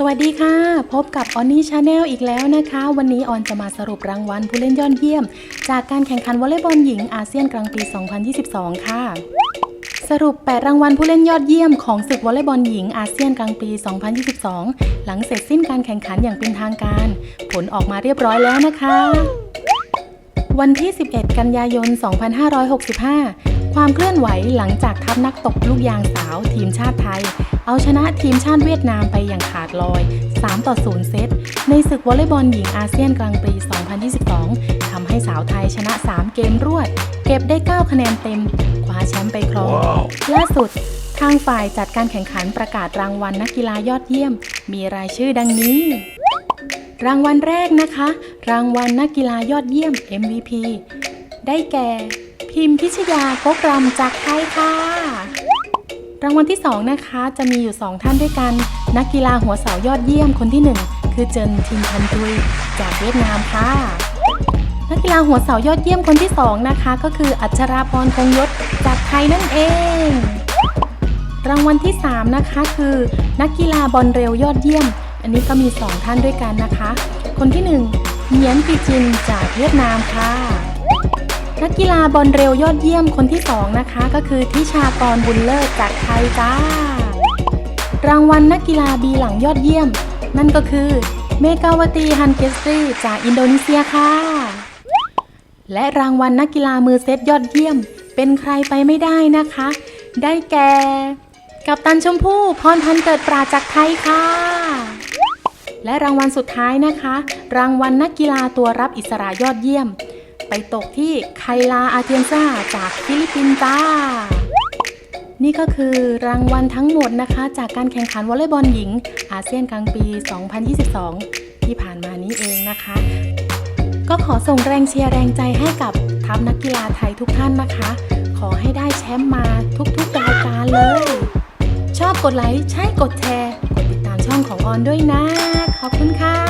สวัสดีค่ะ พบกับออนนี่ชาแนลอีกแล้วนะคะ วันนี้ออนจะมาสรุปรางวัลผู้เล่นยอดเยี่ยม จากการแข่งขันวอลเลย์บอลหญิงอาเซียนกลางปี 2022 ค่ะ สรุป 8 รางวัลผู้เล่นยอดเยี่ยมของศึกวอลเลย์บอลหญิงอาเซียนกลางปี 2022 หลังเสร็จสิ้นการแข่งขันอย่างเป็นทางการ ผลออกมาเรียบร้อยแล้วนะคะ วันที่ 11 กันยายน 2565 ความเคลื่อนไหวหลังจากทัพนักตบลูกยางสาวทีมชาติไทย เอาชนะทีมชาติเวียดนามไปอย่างขาดลอย 3 ต่อ 0 เซต ในศึกวอลเลย์บอลหญิงอาเซียนกลางปี 2022 ทำให้สาวไทยชนะ 3 เกมรวด เก็บได้ 9 คะแนนเต็ม คว้าแชมป์ไปครองล่าสุด ทางฝ่ายจัดการแข่งขันประกาศรางวัลนักกีฬายอดเยี่ยม มีรายชื่อดังนี้ รางวัลแรกนะคะ รางวัลนักกีฬายอดเยี่ยม MVP ได้แก่ พิมพิชยากกรำจากไทยค่ะ รางวัลที่ 2 นะคะจะมีอยู่ 2 ท่านด้วยกัน นักกีฬาหัวเสายอดเยี่ยมคนที่ 1 คือเจินทินพันตุยจากเวียดนามค่ะ นักกีฬาหัวเสายอดเยี่ยมคนที่ 2 นะคะ ก็คืออัชราพรคงยศจากไทยนั่นเอง รางวัลที่ 3 นะคะคือ นักกีฬาบอลเร็วยอดเยี่ยม อันนี้ก็มี 2 ท่านด้วยกันนะคะ คนที่ 1เหมียนปีจินจากเวียดนามค่ะ นักกีฬาบอลเร็วยอดเยี่ยมคนที่ 2 นะคะ ก็คือทิชากรบุญเลิศจากไทยจ้า รางวัลนักกีฬาบีหลังยอดเยี่ยม นั่นก็คือเมกาวตีฮันเกสตรีจากอินโดนีเซียค่ะ และรางวัลนักกีฬามือเซตยอดเยี่ยม เป็นใครไปไม่ได้นะคะ ได้แก่กัปตันชมพู่พรพันเกิดปราจากไทยค่ะ และรางวัลสุดท้ายนะคะ รางวัลนักกีฬาตัวรับอิสระยอดเยี่ยม ไปตกที่ไคลาอาเทียนซาจากฟิลิปปินส์จ้า นี่ก็คือรางวัลทั้งหมดนะคะ จากการแข่งขันวอลเลย์บอลหญิง อาเซียนกลางปี 2022 ที่ผ่านมานี้เองนะคะ ก็ขอส่งแรงเชียร์แรงใจให้กับทัพนักกีฬาไทยทุกท่านนะคะ ขอให้ได้แชมป์มาทุกๆรายการเลย ชอบกดไลค์ใช่กดแชร์ กดติดตามช่องของออนด้วยนะ ขอบคุณค่ะ